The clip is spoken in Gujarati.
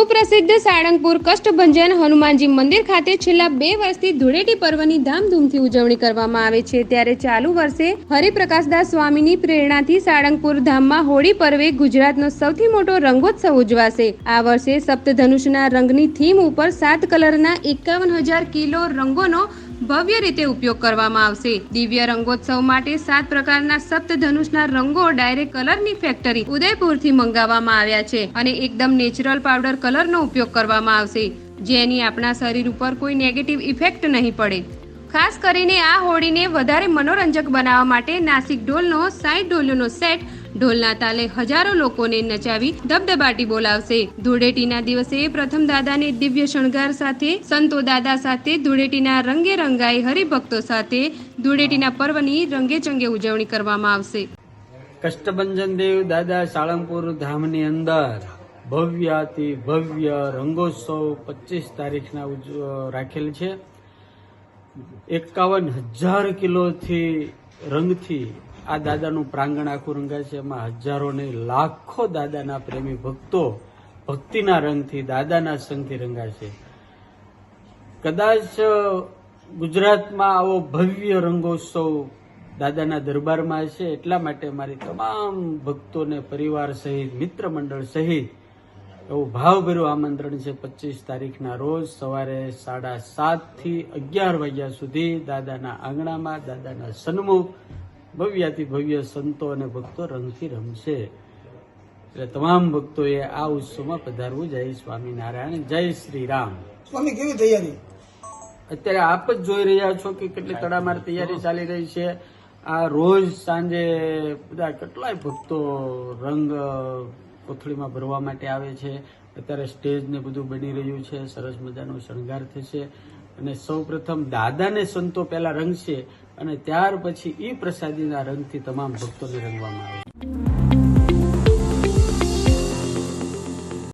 સુપ્રસિદ્ધ સાળંગપુર કષ્ટભંજન હનુમાનજી મંદિર ખાતે છેલ્લા બે વર્ષથી ધૂળેટી પર્વની ધામધૂમથી ઉજવણી કરવામાં આવે છે. ત્યારે ચાલુ વર્ષે હરિપ્રકાશદાસ સ્વામીની પ્રેરણાથી સાળંગપુર ધામમાં હોળી પર્વે ગુજરાતનો સૌથી મોટો રંગોત્સવ ઉજવાશે. આ વર્ષે સપ્તધનુષના રંગની થીમ ઉપર સાત કલરના એકાવન હજાર કિલો રંગોનો ભવ્ય રીતે ઉપયોગ કરવામાં આવશે. દિવ્ય રંગોત્સવ માટે સાત પ્રકારના સપ્તધનુષના રંગો ડાયરેક્ટ કલરની ફેક્ટરી ઉદયપુરથી મંગાવવામાં આવ્યા છે અને એકદમ નેચરલ પાવડર કલરનો ઉપયોગ કરવામાં આવશે. જેની આપણા શરીર ઉપર કોઈ નેગેટિવ ઇફેક્ટ નહીં પડે. ખાસ કરીને આ હોળીને વધારે મનોરંજક બનાવવા માટે નાસિક ઢોલનો સાઈડ ઢોલોનો સેટ ઢોલના તાલે હજારો લોકોને નચાવી ધબધબાટી બોલાવશે. ધૂળેટીના દિવસે પ્રથમ દાદાને દિવ્ય શણગાર સાથે, સંતો દાદા સાથે, ધૂળેટીના રંગે રંગાઈ હરિભક્તો સાથે ધૂળેટીના પર્વની રંગેચંગે ઉજવણી કરવામાં આવશે. કષ્ટભંજન દેવ દાદા સાળંગપુર ધામની અંદર ભવ્યાતિ ભવ્ય રંગોત્સવ પચીસ તારીખના રાખેલ છે. એકાવન હજાર કિલોથી રંગથી આ દાદાનું પ્રાંગણ આખું રંગાય છે. એમાં હજારો નહીં લાખો દાદાના પ્રેમી ભક્તો ભક્તિના રંગથી, દાદાના સંગથી રંગાય છે. કદાચ ગુજરાતમાં આવો ભવ્ય રંગોત્સવ દાદાના દરબારમાં છે એટલા માટે મારી તમામ ભક્તોને પરિવાર સહિત, મિત્ર મંડળ સહિત એવું ભાવભર્યું આમંત્રણ છે પચીસ તારીખના રોજ સવારે સાડા સાતથી અગિયાર વાગ્યા સુધી દાદાના આંગણામાં દાદાના સન્મુખ ભવ્યાથી ભવ્ય સંતો અને ભક્તો રંગથી રમશે. એટલે તમામ ભક્તોએ આ ઉત્સવમાં પધારવું. જય સ્વામિનારાયણ જય શ્રી રામ સ્વામી કેવી તૈયારી? અત્યારે આપ જ જોઈ રહ્યા છો કે કેટલી તડામાર તૈયારી ચાલી રહી છે. આ રોજ સાંજે બધા કેટલાય ભક્તો રંગ કોથળીમાં ભરવા માટે આવે છે. અત્યારે સ્ટેજ ને બધું બની રહ્યું છે. સરસ મજાનો શણગાર થશે. અને સૌ પ્રથમ દાદાને સંતો પહેલા રંગશે અને ત્યાર પછી એ પ્રસાદીના રંગથી તમામ ભક્તોને રંગવામાં આવે